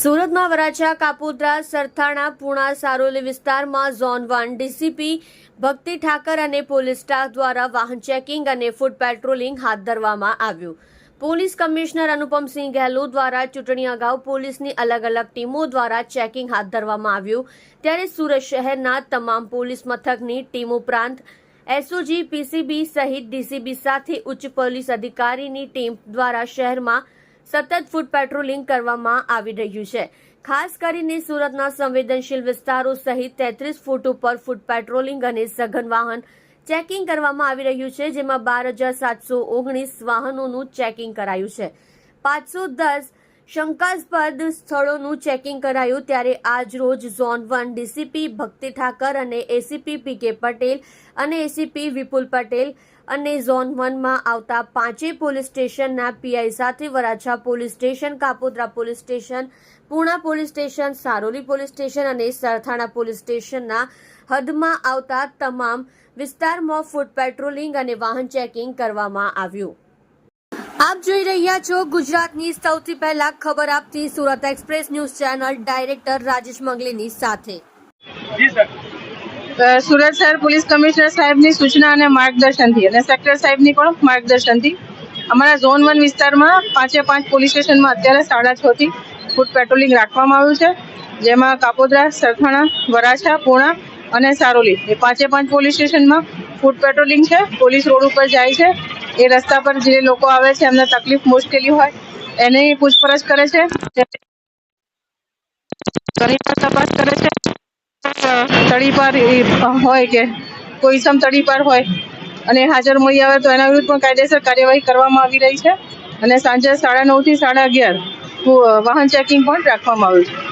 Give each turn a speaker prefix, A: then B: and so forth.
A: સુરતમાં વરાછા, કાપોદ્રા, સરથાણા, પુણા, સારોલી વિસ્તારમાં zone one DCP ભક્તિ ઠાકર અને પોલીસ સ્ટાફ દ્વારા વાહન ચેકિંગ અને ફૂડ પેટ્રોલિંગ હાથ ધરવામાં આવ્યું. પોલીસ કમિશનર અનુપમસિંહ ગહેલોત દ્વારા ચૂંટણી અગાઉ પોલીસની અલગ અલગ ટીમો દ્વારા ચેકિંગ હાથ ધરવામાં આવ્યું. ત્યારે સુરત શહેરના તમામ પોલીસ મથકની ટીમ ઉપરાંત એસઓજી, પીસીબી સહિત ડીસીબી સાથે ઉચ્ચ પોલીસ અધિકારીની ટીમ દ્વારા શહેરમાં સતત ફૂડ પેટ્રોલિંગ કરવામાં આવી રહ્યું છે. ખાસ કરીને સુરતના સંવેદનશીલ વિસ્તારો સહિત તેત્રીસ ફૂટ ઉપર ફૂડ પેટ્રોલિંગ અને સઘન વાહન ચેકિંગ કરવામાં આવી રહ્યું છે, જેમાં બાર હજાર સાતસો ઓગણીસ વાહનોનું ચેકિંગ કરાયું છે. પાંચસો દસ શંકાસ્પદ સ્થળોનું ચેકિંગ કરાયું ત્યારે આજ રોજ ઝોન વન ડીસીપી ભક્તિ ઠાકર અને એસીપી પી કે પટેલ અને એસીપી વિપુલ પટેલ અને ઝોન વનમાં આવતા પાંચેય પોલીસ સ્ટેશનના પીઆઈ સાથે Varachha police station, Kapodra police station, Puna police station, Saroli police station અને સરથાણા પોલીસ સ્ટેશનના હદમાં આવતા તમામ વિસ્તારમાં ફૂટ પેટ્રોલિંગ અને વાહન ચેકિંગ કરવામાં આવ્યું. આપ જોઈ રહ્યા છો ગુજરાતની સૌથી પહેલા ખબર આપતી Surat express news channel director Rajesh મંગલીની સાથે.
B: જી સર.
C: અ, સુરત શહેર પોલીસ કમિશનર સાહેબની સૂચના અને માર્ગદર્શનથી અને સેક્ટર સાહેબની પણ માર્ગદર્શનથી અમારા ઝોન વન વિસ્તારમાં પાંચે પાંચ પોલીસ સ્ટેશનમાં અત્યારે સાડા છ થી ફૂટ પેટ્રોલિંગ રાખવામાં આવ્યું છે જેમાં કાપોદ્રા સરથાણા વરાછા પૂણા અને સારોલી. એ પાંચે પાંચ પોલીસ સ્ટેશનમાં ફૂટ પેટ્રોલિંગ છે પોલીસ રોડ ઉપર જાય છે એ રસ્તા પર જે લોકો આવે છે, એમને તકલીફ મુશ્કેલી હોય, એની પૂછપરછ કરે છે. તપાસ કરે છે. તળી એ હોય કે કોઈ સમ પર હોય અને હાજર મળી આવે તો એના વિરુદ્ધ પણ કાયદેસર કાર્યવાહી કરવામાં આવી રહી છે. અને સાંજે સાડા નવથી સાડા અગિયાર વાહન ચેકિંગ પણ રાખવામાં આવ્યું છે.